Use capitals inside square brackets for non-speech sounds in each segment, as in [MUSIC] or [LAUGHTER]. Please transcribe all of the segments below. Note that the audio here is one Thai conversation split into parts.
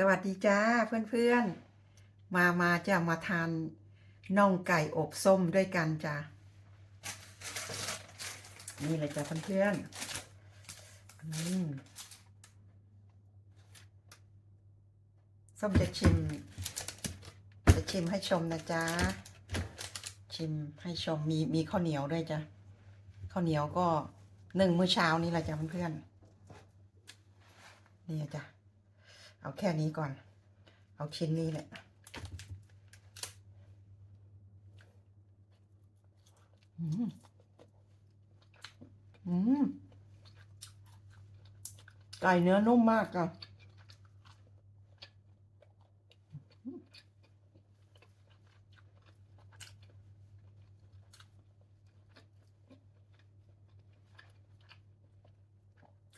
สวัสดีจ้าเพื่อนๆ มามาจะมาทานน่องไก่อบส้มด้วยกันจ้านี่เลยจ้าเพื่อนๆอืมส้มจะชิม จะชิมให้ชมนะจ๊ะชิมให้ชมมีมีข้าวเหนียวด้วยจ้ะข้าวเหนียวก็หนึ่งมื้อเช้านี้แหละจ้ะเพื่อนๆนี่จ้ะ เอาแค่นี้ก่อน เอาชิ้นนี้แหละอืมอืมไก่เนื้อนุ่มมากอะ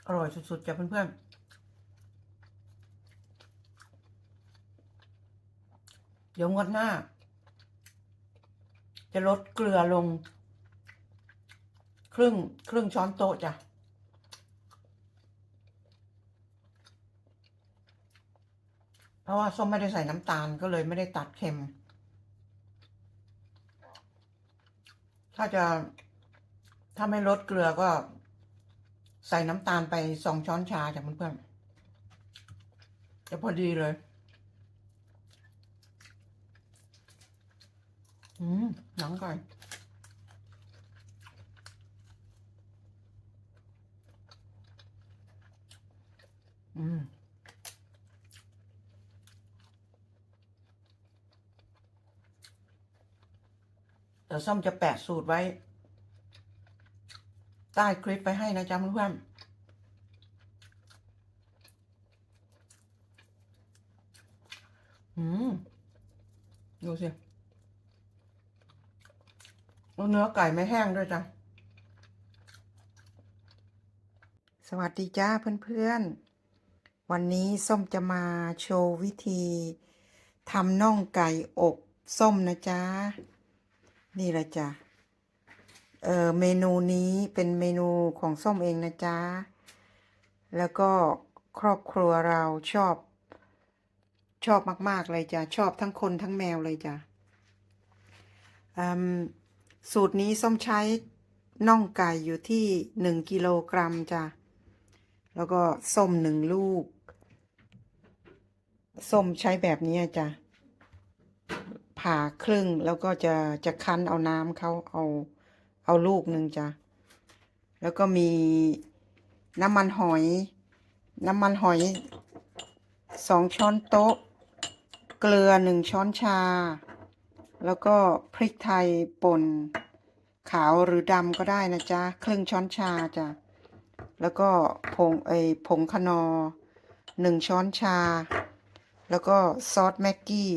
อร่อยสุดๆจ้ะเพื่อนๆ เดี๋ยวงวดหน้า จะลดเกลือลง ครึ่งครึ่งช้อนโต๊ะจ้ะเพราะว่าส้มไม่ได้ใส่น้ำตาลก็เลยไม่ได้ตัดเค็ม ถ้าจะถ้าไม่ลดเกลือก็ใส่น้ำตาลไปสองช้อนชาจ้ะเพื่อนๆจะพอดีเลย อืมหนังไก่อืมเดี๋ยวส้มจะแปะสูตรไว้ ใต้คลิปไปให้นะจ๊ะเพื่อนๆอืม ดูสิ เนื้อไก่ไม่แห้งด้วยจ้ะ สวัสดีจ้าเพื่อนๆ วันนี้ส้มจะมาโชว์วิธีทำน่องไก่อบส้มนะจ๊ะ นี่แหละจ้ะ เออเมนูนี้เป็นเมนูของส้มเองนะจ๊ะ แล้วก็ครอบครัวเราชอบ ชอบมาก ๆ เลยจ้ะ ชอบทั้งคนทั้งแมวเลยจ้ะอืม สูตรนี้ส้มใช้น่องไก่อยู่ที่หนึ่งกิโลกรัมจ้ะ แล้วก็ส้มหนึ่งลูก ส้มใช้แบบนี้จ้ะ ผ่าครึ่งแล้วก็จะจะคั้นเอาน้ำเขาเอาเอาลูกหนึ่งจ้ะ แล้วก็มีน้ำมันหอย น้ำมันหอยสองช้อนโต๊ะ เกลือหนึ่งช้อนชา แล้วก็พริกไทยป่นขาวหรือดำก็ได้นะจ๊ะครึ่งช้อนชาจ้ะแล้วก็ผงไอผงคนอหนึ่งช้อนชา แล้วก็ซอสแม็กกี้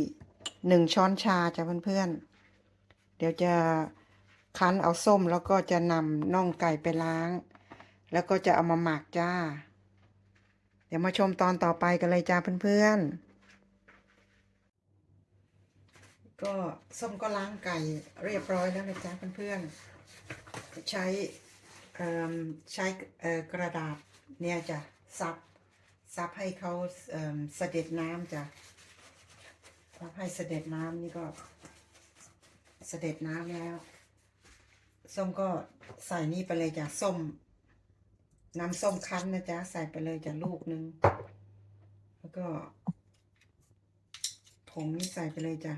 หนึ่งช้อนชาจ้ะเพื่อนๆ เดี๋ยวจะคั้นเอาส้มแล้วก็จะนำน่องไก่ไปล้าง แล้วก็จะเอามาหมักจ้า เดี๋ยวมาชมตอนต่อไปกันเลยจ้าเพื่อนๆ ก็ส้มก็ล้างไก่เรียบร้อยแล้วนะจ๊ะเพื่อนๆใช้เอ่อใช้กระดาษเนี่ยจ้ะซับซับให้เขาเสด็จน้ำจ้ะซับให้เสด็จน้ำนี่ก็เสด็จน้ำแล้วส้มก็ใส่นี่ไปเลยจ้ะส้มน้ำส้มคั้นนะจ๊ะใส่ไปเลยจ้ะลูกนึง แล้วก็ผงนี่ใส่ไปเลยจ้ะ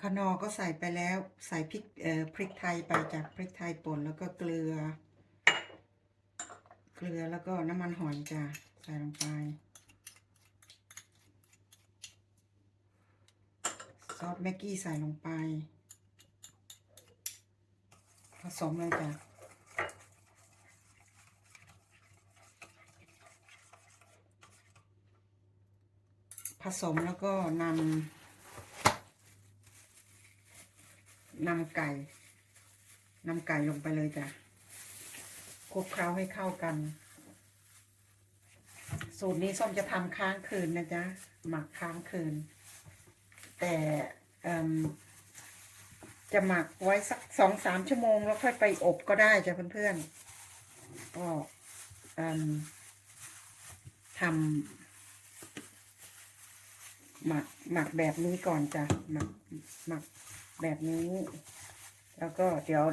ขนอก็ใส่ไปแล้วใส่พริกเอ่อพริกไทยไปจ้ะพริกไทยป่นแล้วก็เกลือ เกลือแล้วก็น้ำมันหอยจ้ะใส่ลงไปซอสแม็กกี้ใส่ลงไป ผสมเลยจ้ะผสมแล้วก็นำ นำไก่นำไก่ลงไปเลยจ้ะคลุกเคล้าให้เข้ากัน สูตรนี้ส้มจะทำค้างคืนนะจ๊ะหมักค้างคืน แต่จะหมักไว้สักสองสามชั่วโมง แล้วค่อยไปอบก็ได้จ้ะเพื่อนๆก็ทำหมักหมักแบบนี้ก่อนจ้ะหมักหมัก แบบนี้ แล้วก็เดี๋ยว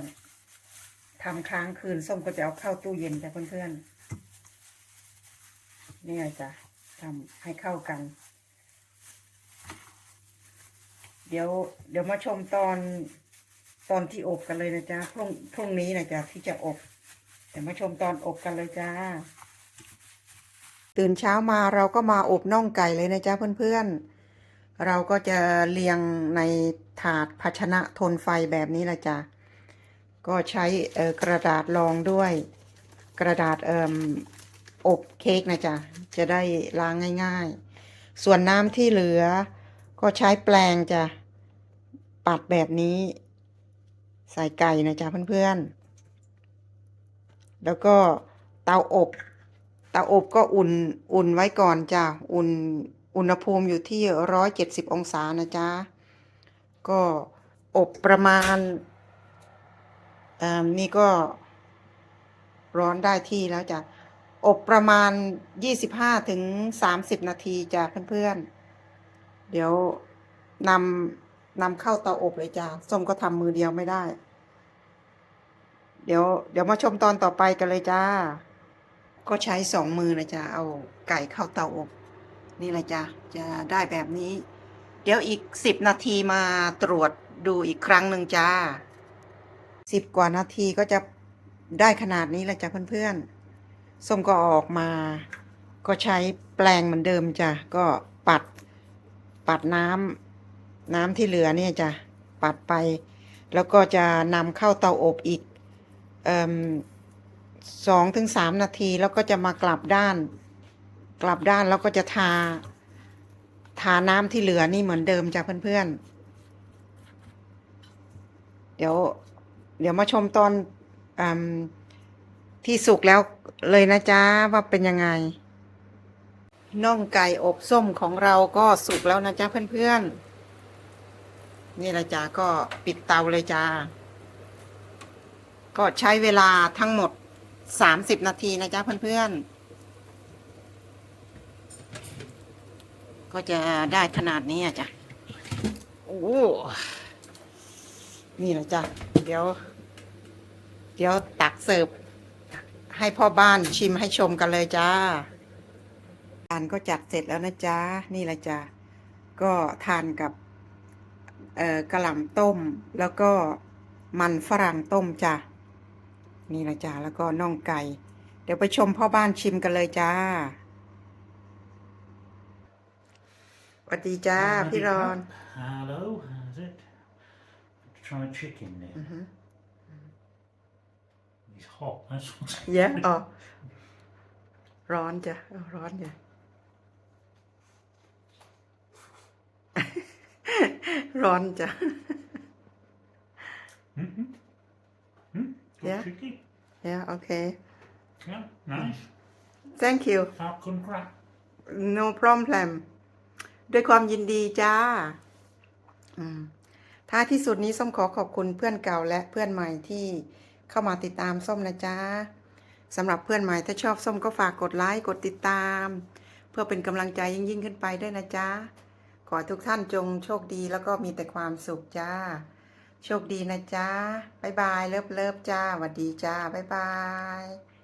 ทำค้างคืนส้มก็จะเอาเข้าตู้เย็นจ้ะเพื่อนๆเนี่ยจ้ะทำให้เข้ากัน เดี๋ยวเดี๋ยวมาชมตอนตอนที่อบกันเลยนะจ๊ะพรุ่งพรุ่งนี้นะจ๊ะที่จะอบเดี๋ยวมาชมตอนอบกันเลยจ้า ตื่นเช้ามาเราก็มาอบน่องไก่เลยนะจ๊ะเพื่อนๆ เราก็จะเรียงในถาดภาชนะทนไฟแบบนี้ละจ้ะ ก็ใช้กระดาษรองด้วย กระดาษเอ่มอบเค้กนะจ๊ะ จะได้ล้างง่าย ๆ ส่วนน้ำที่เหลือ ก็ใช้แปลงจ้ะ ปัดแบบนี้ ใส่ไก่นะจ๊ะเพื่อนๆ แล้วก็เตาอบ เตาอบก็อุ่น อุ่นไว้ก่อนจ้ะ อุ่น อุณหภูมิอยู่ที่ร้อยเจ็ดสิบองศานะจ๊ะ ก็อบประมาณนี่ก็ร้อนได้ที่แล้วจ้ะ อบประมาณยี่สิบห้าถึงสามสิบนาทีจ้ะเพื่อนๆ เดี๋ยวนำนำเข้าเตาอบเลยจ้ะ ส้มก็ทำมือเดียวไม่ได้ เดี๋ยวเดี๋ยวมาชมตอนต่อไปกันเลยจ้า ก็ใช้สองมือนะจ๊ะ เอาไก่เข้าเตาอบ นี่แหละจ้ะจะได้แบบนี้ เดี๋ยวอีกสิบนาทีมาตรวจดูอีกครั้งหนึ่งจ้าสิบกว่านาทีก็จะได้ขนาดนี้แหละจ้ะเพื่อนๆส้มก็ออกมา ก็ใช้แปลงเหมือนเดิมจ้ะก็ปัดปัดน้ำน้ำที่เหลือเนี่ยจ้ะปัดไป แล้วก็จะนำเข้าเตาอบอีกสองถึงสามนาทีแล้วก็จะมากลับด้าน กลับด้านแล้วก็จะทา ทาน้ำที่เหลือนี่เหมือนเดิมจ้ะเพื่อนๆ เดี๋ยว เดี๋ยวมาชมตอนอที่สุกแล้วเลยนะจ๊ะว่าเป็นยังไงน่องไก่อบส้มของเราก็สุกแล้วนะจ๊ะเพื่อนๆ นี่ละจ้ะก็ปิดเตาเลยจ้า ก็ใช้เวลาทั้งหมดสามสิบนาทีนะจ๊ะเพื่อนๆ ก็จะได้ขนาดนี้อะจ้ะโอ้นี่แหละจ้ะเดี๋ยว เดี๋ยวตักเสิร์ฟให้พ่อบ้านชิมให้ชมกันเลยจ้าทานก็จัดเสร็จแล้วนะจ๊ะนี่แหละจ้ะก็ทานกับกระหล่ำต้ม แล้วก็มันฝรั่งต้มจ้ะนี่แหละจ้าแล้วก็น่องไก่ เดี๋ยวไปชมพ่อบ้านชิมกันเลยจ้า วัสดีจ้า Howdy พี่รอน up. Hello, how's it? Try chicken there. อือฮึ It's hot, that's what's เยอะ[LAUGHS] อ๋อร้อนจ้ะเอาร้อนจ้ะ ร้อนจ้ะ [LAUGHS] Mm-hmm. Mm, good Yeah. chicken. yeahโอเค Yeah, nice. thank you Falcon crab. no problem ด้วยความยินดีจ้าท้ายที่สุดนี้ส้มขอขอบคุณเพื่อนเก่าและเพื่อนใหม่ที่เข้ามาติดตามส้มนะจ๊ะสำหรับเพื่อนใหม่ถ้าชอบส้มก็ฝากกดไลค์กดติดตาม เพื่อเป็นกำลังใจยิ่งยิ่งขึ้นไปด้วยนะจ๊ะขอทุกท่านจงโชคดีแล้วก็มีแต่ความสุขจ้า โชคดีนะจ๊ะบ๊ายบายเลิฟเลิฟจ้าหวัดดีจ้าบ๊ายบาย